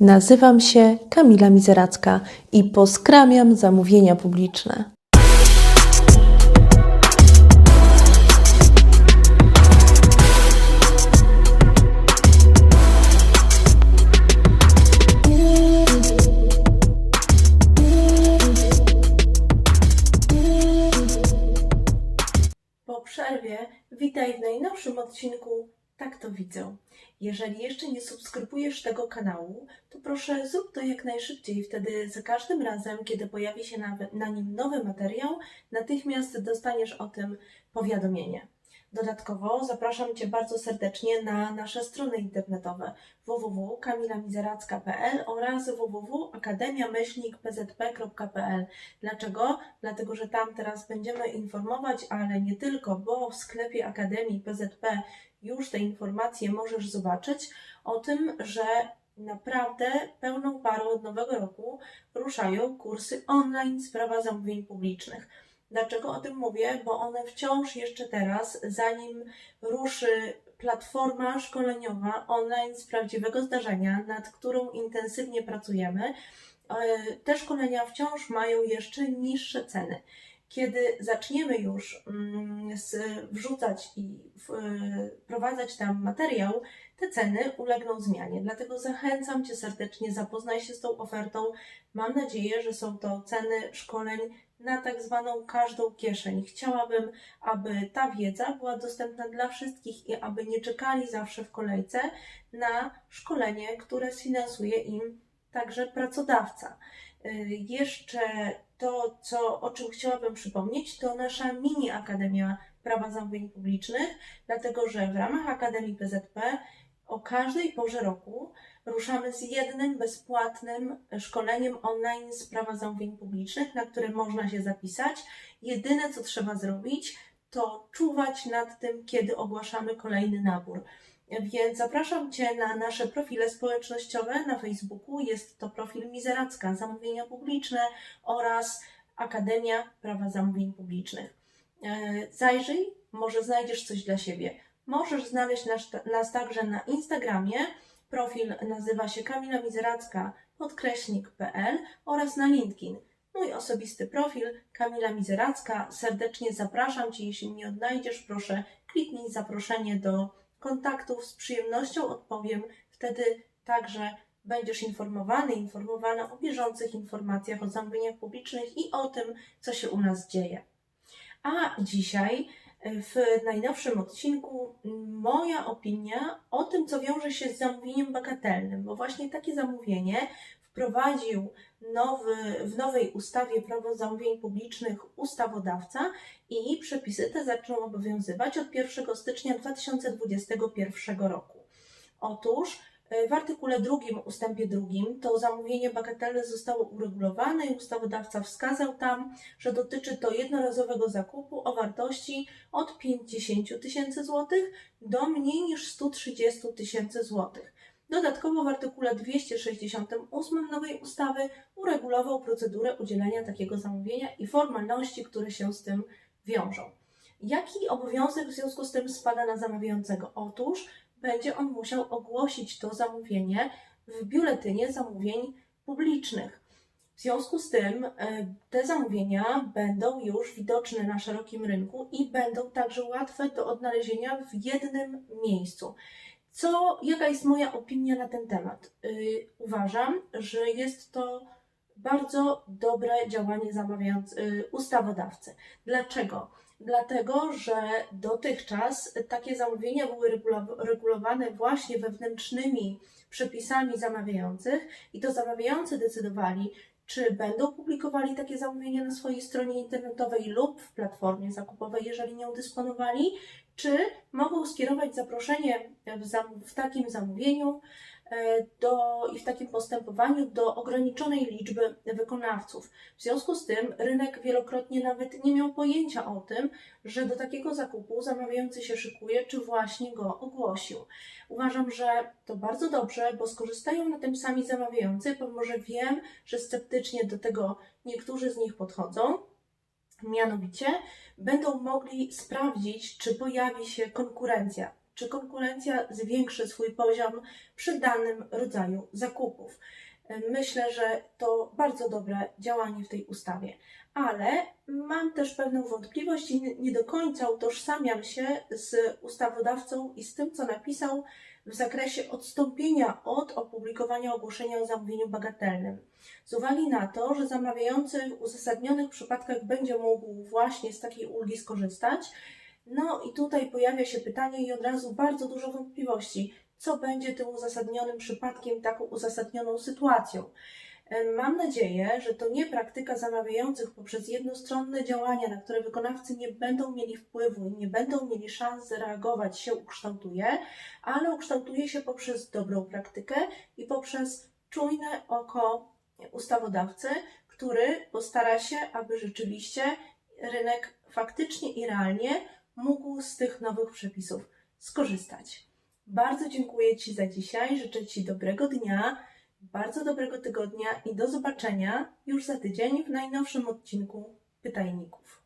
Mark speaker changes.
Speaker 1: Nazywam się Kamila Mizeracka i poskramiam zamówienia publiczne. Po przerwie witaj w najnowszym odcinku Tak to widzę. Jeżeli jeszcze nie subskrybujesz tego kanału, to proszę zrób to jak najszybciej. Wtedy za każdym razem, kiedy pojawi się na, na nim nowy materiał, natychmiast dostaniesz o tym powiadomienie. Dodatkowo zapraszam Cię bardzo serdecznie na nasze strony internetowe www.kamilamizeracka.pl oraz www.akademia-pzp.pl. Dlaczego? Dlatego, że tam teraz będziemy informować, ale nie tylko, bo w sklepie Akademii PZP już te informacje możesz zobaczyć o tym, że naprawdę pełną parą od nowego roku ruszają kursy online z prawa zamówień publicznych. Dlaczego o tym mówię? Bo one wciąż jeszcze teraz, zanim ruszy platforma szkoleniowa online z prawdziwego zdarzenia, nad którą intensywnie pracujemy, e, te szkolenia wciąż mają jeszcze niższe ceny. Kiedy zaczniemy już mm, wrzucać i e, wprowadzać tam materiał, te ceny ulegną zmianie. Dlatego zachęcam Cię serdecznie, zapoznaj się z tą ofertą. Mam nadzieję, że są to ceny szkoleń na tak zwaną każdą kieszeń. Chciałabym, aby ta wiedza była dostępna dla wszystkich i aby nie czekali zawsze w kolejce na szkolenie, które sfinansuje im także pracodawca. Y, Jeszcze to, co, o czym chciałabym przypomnieć, to nasza mini Akademia Prawa Zamówień Publicznych, dlatego że w ramach Akademii PZP o każdej porze roku ruszamy z jednym bezpłatnym szkoleniem online z prawa zamówień publicznych, na które można się zapisać. Jedyne, co trzeba zrobić, to czuwać nad tym, kiedy ogłaszamy kolejny nabór. Więc zapraszam Cię na nasze profile społecznościowe na Facebooku. Jest to profil Mizeracka Zamówienia Publiczne oraz Akademia Prawa Zamówień Publicznych. E, Zajrzyj, może znajdziesz coś dla siebie. Możesz znaleźć nas, nas także na Instagramie. Profil nazywa się Kamila Mizeracka podkreśnik.pl oraz na LinkedIn. Mój osobisty profil Kamila Mizeracka. Serdecznie zapraszam Cię. Jeśli mnie odnajdziesz, proszę kliknij zaproszenie do kontaktów. Z przyjemnością odpowiem. Wtedy także będziesz informowany, informowana o bieżących informacjach o zamówieniach publicznych i o tym, co się u nas dzieje. A dzisiaj w najnowszym odcinku moja opinia o tym, co wiąże się z zamówieniem bagatelnym, bo właśnie takie zamówienie wprowadził nowy, w nowej ustawie Prawo zamówień publicznych ustawodawca i przepisy te zaczną obowiązywać od 1 stycznia 2021 roku. Otóż e, w artykule drugim, ustępie drugim, to zamówienie bagatelne zostało uregulowane i ustawodawca wskazał tam, że dotyczy to jednorazowego zakupu o wartości od 50 tysięcy złotych do mniej niż 130 tysięcy złotych. Dodatkowo w artykule 268 nowej ustawy uregulował procedurę udzielenia takiego zamówienia i formalności, które się z tym wiążą. Jaki obowiązek w związku z tym spada na zamawiającego? Otóż będzie on musiał ogłosić to zamówienie w biuletynie zamówień publicznych. W związku z tym e, te zamówienia będą już widoczne na szerokim rynku i będą także łatwe do odnalezienia w jednym miejscu. Co, jaka jest moja opinia na ten temat? Yy, uważam, że jest to bardzo dobre działanie zamawiając, yy, ustawodawcy. Dlaczego? Dlatego, że dotychczas takie zamówienia były regulow- regulowane właśnie wewnętrznymi przepisami zamawiających i to zamawiający decydowali, czy będą publikowali takie zamówienia na swojej stronie internetowej lub w platformie zakupowej, jeżeli nią dysponowali, czy mogą skierować zaproszenie w, zam- w takim zamówieniu do, i w takim postępowaniu do ograniczonej liczby wykonawców. W związku z tym rynek wielokrotnie nawet nie miał pojęcia o tym, że do takiego zakupu zamawiający się szykuje, czy właśnie go ogłosił. Uważam, że to bardzo dobrze, bo skorzystają na tym sami zamawiający, pomimo że wiem, że sceptycznie do tego niektórzy z nich podchodzą. Mianowicie będą mogli sprawdzić, czy pojawi się konkurencja czy konkurencja zwiększy swój poziom przy danym rodzaju zakupów. Myślę, że to bardzo dobre działanie w tej ustawie, ale mam też pewną wątpliwość i nie- nie do końca utożsamiam się z ustawodawcą i z tym, co napisał w zakresie odstąpienia od opublikowania ogłoszenia o zamówieniu bagatelnym. Z uwagi na to, że zamawiający w uzasadnionych przypadkach będzie mógł właśnie z takiej ulgi skorzystać, no i tutaj pojawia się pytanie i od razu bardzo dużo wątpliwości, co będzie tym uzasadnionym przypadkiem, taką uzasadnioną sytuacją. Em, Mam nadzieję, że to nie praktyka zamawiających poprzez jednostronne działania, na które wykonawcy nie będą mieli wpływu i nie będą mieli szans zareagować, się ukształtuje, ale ukształtuje się poprzez dobrą praktykę i poprzez czujne oko ustawodawcy, który postara się, aby rzeczywiście rynek faktycznie i realnie mógł z tych nowych przepisów skorzystać. Bardzo dziękuję Ci za dzisiaj, życzę Ci dobrego dnia, bardzo dobrego tygodnia i do zobaczenia już za tydzień w najnowszym odcinku Pytajników.